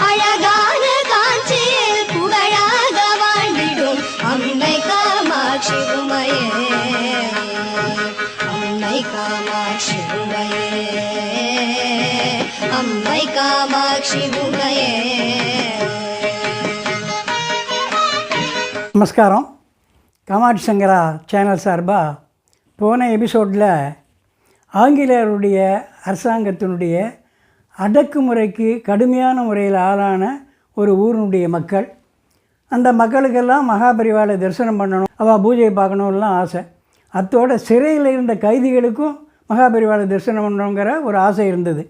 அழகான காட்சியில் புகழாக வாழ்ந்திடும் அன்னை காமாட்சி உமையே. அன்னை காமாட்சி உமையே. அம்மை காமாட்சி உமையே. நமஸ்காரம். காமாட்சி சங்கரா சேனல் சார்பாக போன எபிசோடில் ஆங்கிலேயருடைய அரசாங்கத்தினுடைய அடக்குமுறைக்கு கடுமையான முறையில் ஆளான ஒரு ஊரினுடைய மக்கள். அந்த மக்களுக்கெல்லாம் மகாபரிவாலை தரிசனம் பண்ணணும் அவள் பூஜையை பார்க்கணும்லாம் ஆசை. அத்தோட சிறையில் இருந்த கைதிகளுக்கும் மகாபரிவாலை தரிசனம் பண்ணணுங்கிற ஒரு ஆசை இருந்தது.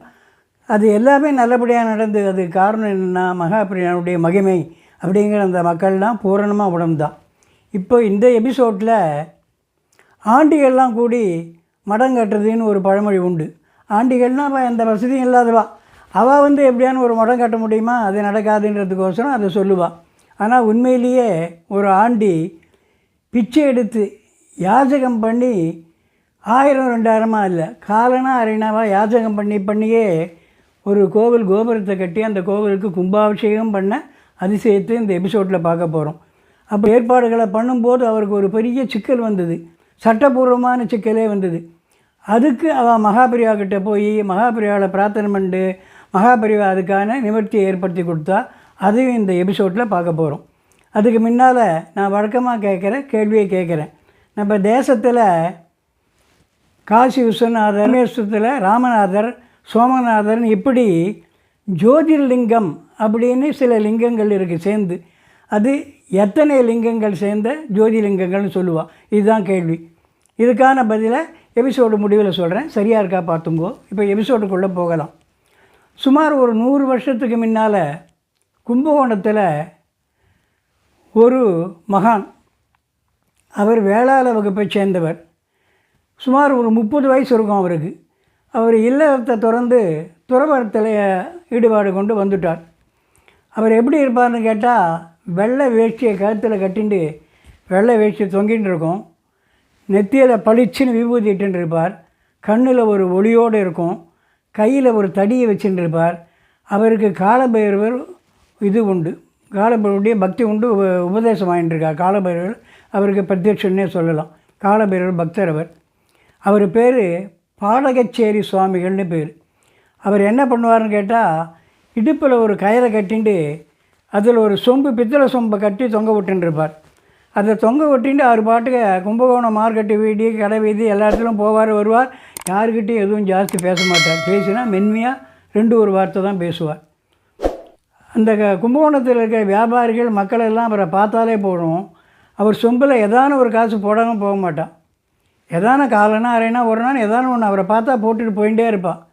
அது எல்லாமே நல்லபடியாக நடந்தது அது காரணம் என்னென்னா மகாபிரியானுடைய மகிமை அப்படிங்கிற அந்த மக்கள்லாம் பூரணமாக உடம்பு தான் இப்போ இந்த எபிசோட்டில் ஆண்டிகள்லாம் கூடி மடம் கட்டுறதுன்னு ஒரு பழமொழி உண்டு. ஆண்டிகள்னால் அவள் எந்த வசதியும் இல்லாதவா? அவள் வந்து எப்படியான ஒரு மடம் கட்ட முடியுமா? அது நடக்காதுன்றதுக்கோசரம் அதை சொல்லுவாள் ஆனால் உண்மையிலேயே ஒரு ஆண்டி பிச்சை எடுத்து யாஜகம் பண்ணி ஆயிரம் ரெண்டாயிரமாக இல்லை காலனா அரைனாவாக யாஜகம் பண்ணி பண்ணியே ஒரு கோவில் கோபுரத்தை கட்டி அந்த கோவிலுக்கு கும்பாபிஷேகம் பண்ண அதிசயத்தை இந்த எபிசோடில் பார்க்க போகிறோம் அப்போ ஏற்பாடுகளை பண்ணும்போது அவருக்கு ஒரு பெரிய சிக்கல் வந்தது. சட்டபூர்வமான சிக்கலே வந்தது. அதுக்கு அவள் மகாபிரிவா கிட்டே போய் மகாபிரிவாவில் பிரார்த்தனை பண்ணிட்டு மகாபிரிவா அதுக்கான நிவர்த்தியை ஏற்படுத்தி கொடுத்தா அதையும் இந்த எபிசோடில் பார்க்க போகிறோம் அதுக்கு முன்னால் நான் வழக்கமாக கேட்குற கேள்வியை கேட்குறேன் நம்ம தேசத்தில் காசி விஸ்வநாதர் ராமேஸ்வரத்தில் ராமநாதர் சோமநாதர் இப்படி ஜோதிர்லிங்கம் அப்படின்னு சில லிங்கங்கள் இருக்குது சேர்ந்து. அது எத்தனை லிங்கங்கள் சேர்ந்த ஜோதிலிங்கங்கள்னு சொல்லுவாள் இதுதான் கேள்வி. இதுக்கான பதிலை எபிசோடு முடிவில் சொல்கிறேன். சரியாக இருக்கா பார்த்துங்கோ. இப்போ எபிசோடுக்குள்ளே போகலாம். சுமார் ஒரு நூறு வருஷத்துக்கு முன்னால் கும்பகோணத்தில் ஒரு மகான் அவர் வேளாள வகுப்பை சேர்ந்தவர். சுமார் ஒரு முப்பது வயசு இருக்கும் அவருக்கு. அவர் இல்லத்தை திறந்து துறவரத்தில் ஈடுபாடு கொண்டு வந்துட்டார். அவர் எப்படி இருப்பார்னு கேட்டால் வெள்ளை வேஷ்டியை கழுத்தில் கட்டிண்டு வெள்ளை வேஷ்டி தொங்கிட்டு இருக்கோம். நெத்தியில் பளிச்சுன்னு விபூதி இருப்பார் கண்ணில் ஒரு ஒளியோடு இருக்கும். கையில் ஒரு தடியை வச்சுட்டு இருப்பார் அவருக்கு காலபைரவர் இது உண்டு. காலபைரவருடைய பக்தி உண்டு. உப- உபதேசம் வாங்கிட்டுருக்கார் காலபைரவர் அவருக்கு பிரத்யட்சன்னே சொல்லலாம். காலபைரவர் பக்தர் அவர். அவர் பேர் பாடகச்சேரி சுவாமிகள்னு பேர். அவர் என்ன பண்ணுவார்னு கேட்டால் இடுப்பில் ஒரு கயிறை கட்டிண்டு அதில் ஒரு சொம்பு பித்தளை சொம்பை கட்டி தொங்க விட்டுருப்பார் அதை தொங்க விட்டிண்டு அவர் பாட்டுக்கு கும்பகோணம் மார்க்கெட்டு வீதி கடை வீதி எல்லா இடத்துலையும் போவார் வருவார். யாருக்கிட்டையும் எதுவும் ஜாஸ்தி பேச மாட்டார். பேசினா மென்மையாக ரெண்டு ஒரு வார்த்தை தான் பேசுவார். அந்த க- கும்பகோணத்தில் இருக்கிற வியாபாரிகள் மக்கள் எல்லாம் அவரை பார்த்தாலே போடும் அவர் சொம்பில் ஏதான ஒரு காசு போடாமல் போக மாட்டான். எதான காலனா அரைனா ஒரு நாள் எதான ஒன்று அவரை பார்த்தா போட்டுட்டு போயிட்டே இருப்பான்.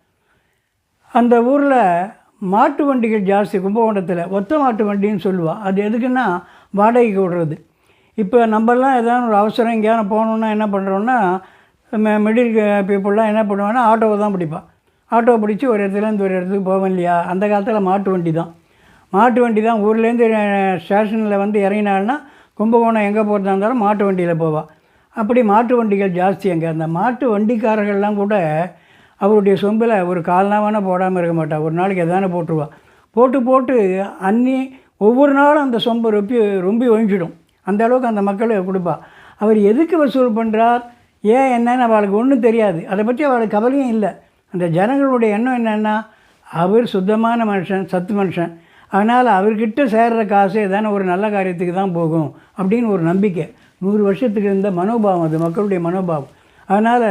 அந்த ஊரில் மாட்டு வண்டிகள் ஜாஸ்தி கும்பகோணத்தில். ஒத்த மாட்டு வண்டின்னு சொல்லுவாள் அது எதுக்குன்னா வாடகைக்கு விடுறது. இப்போ நம்மலாம் ஏதாவது ஒரு அவசரம் எங்கேயாவது போகணுன்னா என்ன பண்ணுறோன்னா மிடில் பீப்புளெலாம் என்ன பண்ணுவாங்கன்னா ஆட்டோவை தான் பிடிப்பான் ஆட்டோவை பிடிச்சி ஒரு இடத்துலேருந்து ஒரு இடத்துக்கு போவேன் இல்லையா? அந்த காலத்தில் மாட்டு வண்டி தான். மாட்டு வண்டி தான். ஊர்லேருந்து ஸ்டேஷனில் வந்து இறங்கினாள்னா கும்பகோணம் எங்கே போகிறதா இருந்தாலும் மாட்டு வண்டியில் போவாள் அப்படி மாட்டு வண்டிகள் ஜாஸ்தி அங்கே. அந்த மாட்டு வண்டிக்காரர்கள்லாம் கூட அவருடைய சொம்பில் ஒரு கால்னாவான போடாமல் இருக்க மாட்டா. ஒரு நாளைக்கு எதானே போட்டுருவா. போட்டு போட்டு அன்னி ஒவ்வொரு நாளும் அந்த சொம்பை ரொப்பி ரொம்ப ஒழிஞ்சிடும். அந்த அளவுக்கு அந்த மக்களுக்கு கொடுப்பா. அவர் எதுக்கு வசூல் பண்ணுறார் ஏன் என்னன்னு அவளுக்கு ஒன்றும் தெரியாது. அதை பற்றி அவளுக்கு கவலையும் இல்லை. அந்த ஜனங்களுடைய எண்ணம் என்னென்னா அவர் சுத்தமான மனுஷன் சத்து மனுஷன். அதனால் அவர்கிட்ட சேர்ற காசு ஏதான ஒரு நல்ல காரியத்துக்கு தான் போகும் அப்படின்னு ஒரு நம்பிக்கை. நூறு வருஷத்துக்கு இருந்த மனோபாவம் அது மக்களுடைய மனோபாவம். அதனால்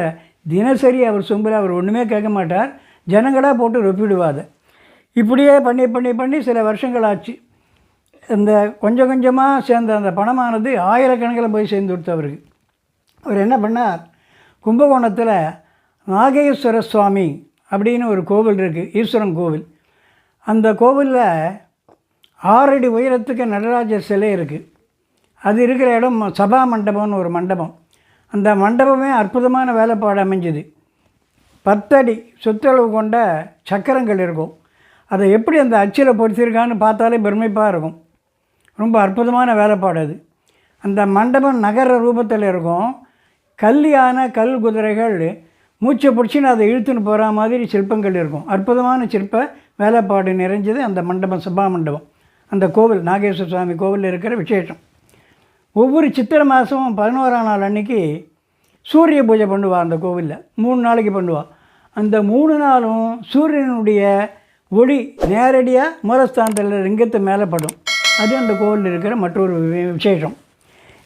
தினசரி அவர் சொம்பில் அவர் ஒன்றுமே கேட்க மாட்டார். ஜனங்களாக போட்டு ரொப்பிடுவாத இப்படியே பண்ணி பண்ணி பண்ணி சில வருஷங்கள் ஆச்சு. இந்த கொஞ்சம் கொஞ்சமாக சேர்ந்த அந்த பணமானது ஆயிரக்கணக்கில் போய் சேர்ந்து கொடுத்து அவருக்கு. அவர் என்ன பண்ணார்? கும்பகோணத்தில் நாகேஸ்வர சுவாமி அப்படின்னு ஒரு கோவில் இருக்குது ஈஸ்வரன் கோவில். அந்த கோவிலில் ஆறடி உயரத்துக்கு நடராஜர் சிலை இருக்குது அது இருக்கிற இடம் சபா மண்டபம்னு ஒரு மண்டபம். அந்த மண்டபமே அற்புதமான வேலைப்பாடு அமைஞ்சுது. பத்தடி சுற்றளவு கொண்ட சக்கரங்கள் இருக்கும். அதை எப்படி அந்த அச்சில் பொறிச்சிருக்கான்னு பார்த்தாலே பெருமைப்பாக இருக்கும். ரொம்ப அற்புதமான வேலைப்பாடு அது. அந்த மண்டபம் நகர ரூபத்தில் இருக்கும். கல்லியான கல் குதிரைகள் மூச்சை பிடிச்சின்னு அதை இழுத்துன்னு போகிற மாதிரி சிற்பங்கள் இருக்கும். அற்புதமான சிற்ப வேலைப்பாடு நிறைஞ்சது அந்த மண்டபம் சபா மண்டபம். அந்த கோவில் நாகேஸ்வர சுவாமி கோவிலில் இருக்கிற விசேஷம். ஒவ்வொரு சித்திரை மாதமும் பதினோராம் நாள் அன்னைக்கு சூரிய பூஜை பண்ணுவா அந்த கோவிலில். மூணு நாளைக்கு பண்ணுவா. அந்த மூணு நாளும் சூரியனுடைய ஒளி நேரடியாக மூலஸ்தானத்தில் லிங்கத்து மேலே படும். அது அந்த கோவிலில் இருக்கிற மற்றொரு வி- விசேஷம்.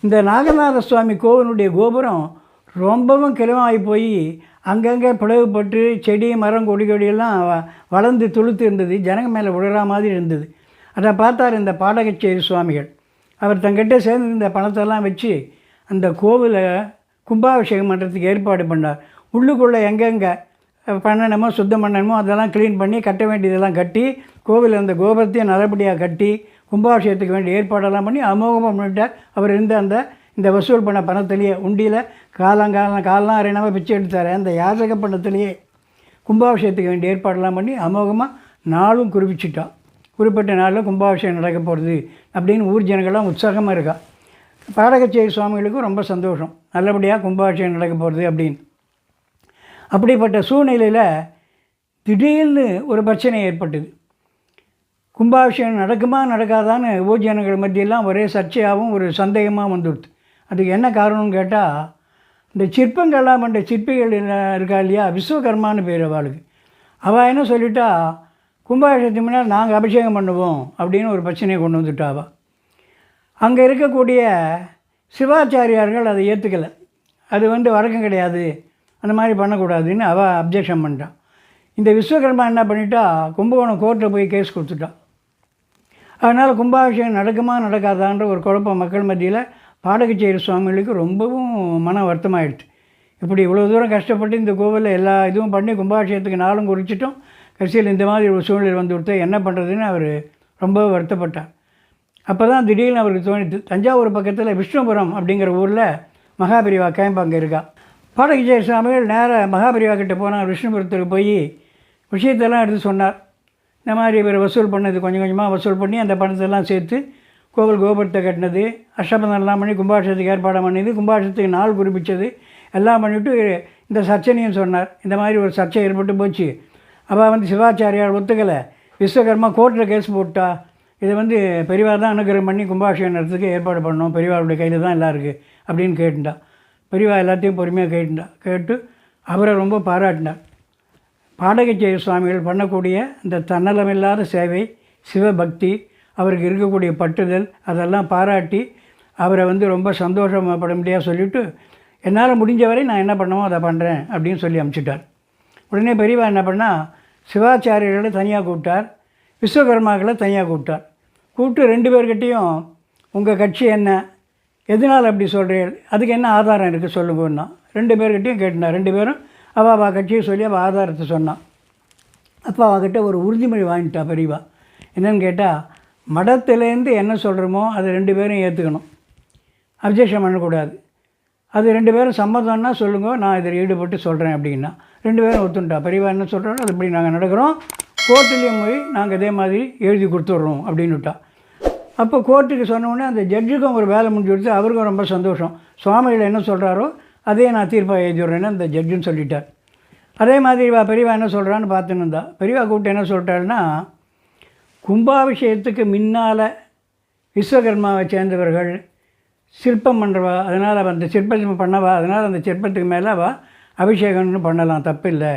இந்த நாகநாத சுவாமி கோவிலுடைய கோபுரம் ரொம்பவும் கிளமாகி போய் அங்கங்கே பிளவுபட்டு செடி மரம் கொடி கொடியெல்லாம் வ- வளர்ந்து துளுத்து இருந்தது. ஜனங்க மேலே விழுற மாதிரி இருந்தது. அதை பார்த்தார் இந்த பாடகச்சேரி சுவாமிகள். அவர் தங்கிட்ட சேர்ந்து இந்த பணத்தெல்லாம் வச்சு அந்த கோவிலை கும்பாபிஷேகம் பண்ணுறதுக்கு ஏற்பாடு பண்ணார். உள்ளுக்குள்ளே எங்கெங்கே பண்ணணுமோ சுத்தம் பண்ணணுமோ அதெல்லாம் க்ளீன் பண்ணி கட்ட வேண்டியதெல்லாம் கட்டி கோவில் அந்த கோபுரத்தையும் நல்லபடியாக கட்டி கும்பாபிஷேகத்துக்கு வேண்டிய ஏற்பாடெல்லாம் பண்ணி அமோகமாக பண்ணிட்டார் அவர் இருந்த அந்த இந்த வசூல் பண்ண பணத்திலேயே உண்டியில் காலங்காலம் காலம் அரைனாமல் பிச்சை எடுத்தார். அந்த யாசக பணத்திலேயே கும்பாபிஷேகத்துக்கு வேண்டிய ஏற்பாடெல்லாம் பண்ணி அமோகமாக நாளும் குறிப்பிச்சிட்டான். குறிப்பிட்ட நாளில் கும்பாபிஷேகம் நடக்க போகிறது அப்படின்னு ஊர் ஜனங்கள்லாம் உற்சாகமாக இருக்கா. பாடகச்சேரி சுவாமிகளுக்கும் ரொம்ப சந்தோஷம். நல்லபடியாக கும்பாபிஷேகம் நடக்க போகிறது அப்படின்னு. அப்படிப்பட்ட சூழ்நிலையில் திடீர்னு ஒரு பிரச்சனை ஏற்பட்டது. கும்பாபிஷேகம் நடக்குமா நடக்காதான்னு ஊர்ஜனங்கள் மத்தியெல்லாம் ஒரே சர்ச்சையாகவும் ஒரு சந்தேகமாக வந்துடுது. அதுக்கு என்ன காரணம்னு கேட்டால் இந்த சிற்பங்கள்லாம் பண்ணுற சிற்பிகள் இருக்கா இல்லையா? விஸ்வகர்மான்னு பேர் அவளுக்கு. அவள் என்ன சொல்லிட்டா கும்பாபிஷேகத்துக்கு முன்னாடி நாங்கள் அபிஷேகம் பண்ணுவோம் அப்படின்னு ஒரு பிரச்சனையை கொண்டு வந்துட்டா அவள் அங்கே இருக்கக்கூடிய சிவாச்சாரியார்கள் அதை ஏற்றுக்கலை அது வந்து வழக்கம் கிடையாது. அந்த மாதிரி பண்ணக்கூடாதுன்னு அவள் அப்ஜெக்ஷன் பண்ணிட்டான் இந்த விஸ்வகர்மா என்ன பண்ணிட்டா கும்பகோணம் கோர்ட்டில் போய் கேஸ் கொடுத்துட்டான் அதனால் கும்பாபிஷேகம் நடக்குமா நடக்காதான்ற ஒரு குழப்பம் மக்கள் மத்தியில் பாடகச்சேரி சுவாமிகளுக்கு ரொம்பவும் மன வருத்தமாயிடுச்சு. இப்படி இவ்வளோ தூரம் கஷ்டப்பட்டு இந்த கோவிலில் எல்லா இதுவும் பண்ணி கும்பாபிஷேகத்துக்கு நாளும் குறிச்சிட்டோம். கடைசியில் இந்த மாதிரி ஒரு சூழ்நிலை வந்து கொடுத்தா என்ன பண்ணுறதுன்னு அவர் ரொம்ப வருத்தப்பட்டார். அப்போ தான் திடீர்னு அவருக்கு தோணித்து தஞ்சாவூர் பக்கத்தில் விஷ்ணுபுரம் அப்படிங்கிற ஊரில் மகாபிரிவா கேம்ப் அங்கே இருக்கா. பாடகச்சேரி சுவாமிகள் நேராக மகாபிரிவா கிட்டே போனால் விஷ்ணுபுரத்துக்கு போய் விஷயத்தெல்லாம் எடுத்து சொன்னார். இந்த மாதிரி இவர் வசூல் பண்ணது கொஞ்சம் கொஞ்சமாக வசூல் பண்ணி அந்த பணத்தெல்லாம் சேர்த்து கோவில் கோபுரத்தை கட்டினது அஷ்டபந்தம்லாம் பண்ணி கும்பாஷத்துக்கு ஏற்பாடு பண்ணிது கும்பாஷத்துக்கு நாள் குறிப்பிச்சது எல்லாம் பண்ணிவிட்டு இந்த சர்ச்சனையும் சொன்னார். இந்த மாதிரி ஒரு சர்ச்சை ஏற்பட்டு போச்சு. அவள் வந்து சிவாச்சாரியார் ஒத்துக்கலை. விஸ்வகர்மா கோர்ட்டில் கேஸ் போட்டா இதை வந்து பெரியவார் தான் அனுகிரகம் பண்ணி கும்பாஷயம் நடத்துக்கு ஏற்பாடு பண்ணோம் பெரியவாருடைய கையில் தான் எல்லாம் இருக்குது அப்படின்னு கேட்டுட்டான் பெரியவா எல்லாத்தையும் பொறுமையாக கேட்டுட்டான் கேட்டு அவரை ரொம்ப பாராட்டினார். பாடகச்சேரி சுவாமிகள் பண்ணக்கூடிய இந்த தன்னலமில்லாத சேவை சிவபக்தி அவருக்கு இருக்கக்கூடிய பட்டுதல் அதெல்லாம் பாராட்டி அவரை வந்து ரொம்ப சந்தோஷப்படும்படியாக சொல்லிவிட்டு என்னால் முடிஞ்ச வரை நான் என்ன பண்ணமோ அதை பண்ணுறேன் அப்படின்னு சொல்லி அனுப்பிச்சிட்டார் உடனே பெரியவா என்ன பண்ணால் சிவாச்சாரியர்களை தனியாக கூப்பிட்டார் விஸ்வகர்மாக்களை தனியாக கூப்பிட்டார். கூப்பிட்டு ரெண்டு பேர்கிட்டையும் உங்கள் கட்சி என்ன? எதனால் அப்படி சொல்கிறீர்கள் அதுக்கு என்ன ஆதாரம் இருக்குது சொல்லுங்கன்னா ரெண்டு பேர்கிட்டையும் கேட்டுனா ரெண்டு பேரும் அவள் அவள் கட்சியை சொல்லி அவள் ஆதாரத்தை சொன்னான். அப்போ அவகிட்ட ஒரு உறுதிமொழி வாங்கிட்டா பெரியவா. என்னன்னு கேட்டால் மடத்துலேருந்து என்ன சொல்கிறோமோ அதை ரெண்டு பேரும் ஏற்றுக்கணும் அப்ஜெக்ஷன் பண்ணக்கூடாது. அது ரெண்டு பேரும் சம்மதம்னா சொல்லுங்க நான் இதில் ஈடுபட்டு சொல்கிறேன் அப்படின்னா. ரெண்டு பேரும் ஒத்துண்டா. பெரியவா என்ன சொல்கிறாரோ அது இப்படி நாங்கள் நடக்கிறோம். கோர்ட்டுலேயும் போய் நாங்கள் இதே மாதிரி எழுதி கொடுத்துட்றோம் அப்படின்னுட்டா அப்போ கோர்ட்டுக்கு சொன்ன உடனே அந்த ஜட்ஜுக்கும் ஒரு வேலை முடிஞ்சு கொடுத்து அவருக்கும் ரொம்ப சந்தோஷம். சுவாமிகள் என்ன சொல்கிறாரோ அதே நான் தீர்ப்பாக எழுதி விட்றேன்னு அந்த ஜட்ஜுன்னு சொல்லிட்டார். அதே மாதிரி வா பெரியவா என்ன சொல்கிறான்னு பார்த்துன்னு இருந்தா பெரியவா கூப்பிட்டு என்ன சொல்லிட்டாருன்னா கும்பாபிஷேகத்துக்கு முன்னால் விஸ்வகர்மாவை சேர்ந்தவர்கள் சிற்பம் பண்ணுறவா அதனால் அந்த சிற்பம் பண்ணவா அதனால் அந்த சிற்பத்துக்கு மேலே வா அபிஷேகம்னு பண்ணலாம் தப்பில்லை.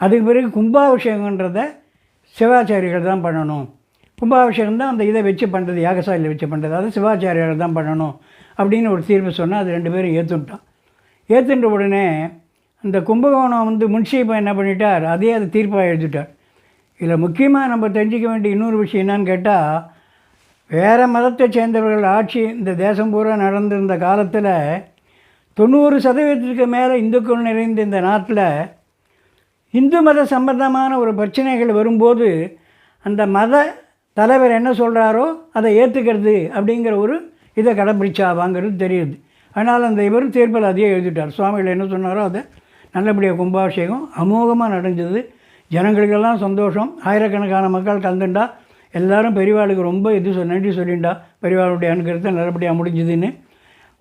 அதுக்கு பிறகு கும்பாபிஷேகன்றத சிவாச்சாரிகள் தான் பண்ணணும். கும்பாபிஷேகம் தான் அந்த இதை வச்சு பண்ணுறது யாகசாலையில் வச்சு பண்ணுறது அது சிவாச்சாரியார்கள் தான் பண்ணணும் அப்படின்னு ஒரு தீர்ப்பு சொன்னால் அது ரெண்டு பேரும் ஏற்றுட்டான் ஏற்றுன்ற உடனே அந்த கும்பகோணம் வந்து முன்சீபம் என்ன பண்ணிட்டார்? அதே அது தீர்ப்பாக எழுதிட்டார். இதில் முக்கியமாக நம்ம தெரிஞ்சிக்க வேண்டிய இன்னொரு விஷயம் என்னன்னு கேட்டால் வேறு மதத்தை சேர்ந்தவர்கள் ஆட்சி இந்த தேசம் பூரா நடந்திருந்த காலத்தில் தொண்ணூறு சதவீதத்துக்கு மேலே இந்துக்கள் நிறைந்த இந்த நாட்டில் இந்து மத சம்பந்தமான ஒரு பிரச்சனைகள் வரும்போது அந்த மத தலைவர் என்ன சொல்கிறாரோ அதை ஏற்றுக்கிறது அப்படிங்கிற ஒரு இதை கடைப்பிடிச்சாவாங்கிறது தெரியுது. அதனால் அந்த இவரும் தீர்ப்பில் அதையே எழுதிட்டார். சுவாமிகள் என்ன சொன்னாரோ அதை நல்லபடியாக கும்பாபிஷேகம் அமோகமாக நடந்தது. ஜனங்களுக்கெல்லாம் சந்தோஷம். ஆயிரக்கணக்கான மக்கள் கலந்துண்டா எல்லாரும் பெரியவாளுக்கு ரொம்ப இது சொல் நன்றி சொல்லிண்டா. பெரியவாளுடைய அனுகிரகத்தை நல்லபடியாக முடிஞ்சுதுன்னு.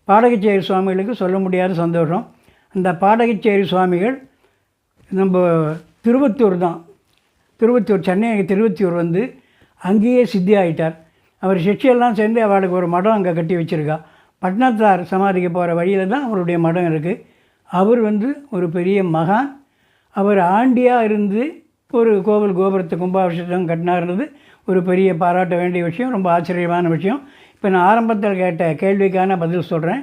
பாடகச்சேரி சுவாமிகளுக்கு சொல்ல முடியாத சந்தோஷம். அந்த பாடகச்சேரி சுவாமிகள் நம்ம திருவத்தூர் தான். திருவத்தூர் சென்னை திருவத்தூர் வந்து அங்கேயே சித்தி ஆயிட்டார். அவர் சிஷ்யெல்லாம் சேர்ந்து அவளுக்கு ஒரு மடம் அங்கே கட்டி வச்சுருக்கா. பட்னத்தார் சமாதிக்கு போகிற வழியில் தான் அவருடைய மடம் இருக்குது அவர் வந்து ஒரு பெரிய மகான் அவர் ஆண்டியாக இருந்து ஒரு கோவில் கோபுரத்தை கும்பாபிஷேகம் கட்டினார்ன்றது ஒரு பெரிய பாராட்ட வேண்டிய விஷயம் ரொம்ப ஆச்சரியமான விஷயம். இப்போ நான் ஆரம்பத்தில் கேட்ட கேள்விக்கான பதில் சொல்கிறேன்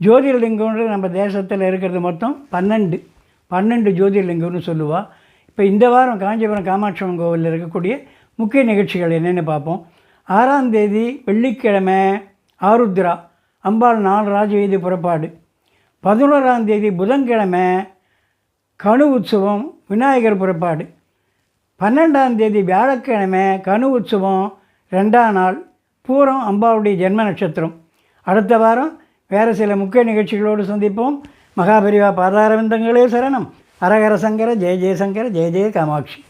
ஜோதிர்லிங்கம்ன்றது நம்ம தேசத்தில் இருக்கிறது மொத்தம் பன்னெண்டு. பன்னெண்டு ஜோதிர்லிங்கம்னு சொல்லுவாள் இப்போ இந்த வாரம் காஞ்சிபுரம் காமாட்சியம்மன் கோவிலில் இருக்கக்கூடிய முக்கிய நிகழ்ச்சிகள் என்னென்னு பார்ப்போம். ஆறாம் தேதி வெள்ளிக்கிழமை ஆருத்ரா. அம்பாள் நாலு ராஜவீதி புறப்பாடு. பதினோராம் தேதி புதன்கிழமை கனு உற்சவம் விநாயகர் புறப்பாடு. பன்னெண்டாம் தேதி வியாழக்கிழமை கனு உற்சவம் ரெண்டாம் நாள் பூரம் அம்பாவுடைய ஜென்ம நட்சத்திரம். அடுத்த வாரம் வேறு சில முக்கிய நிகழ்ச்சிகளோடு சந்திப்போம். மகாபரிவா பாதாரவிந்தங்களே சரணம். அரகர சங்கர ஜெய ஜெயசங்கர ஜெய ஜெய காமாட்சி.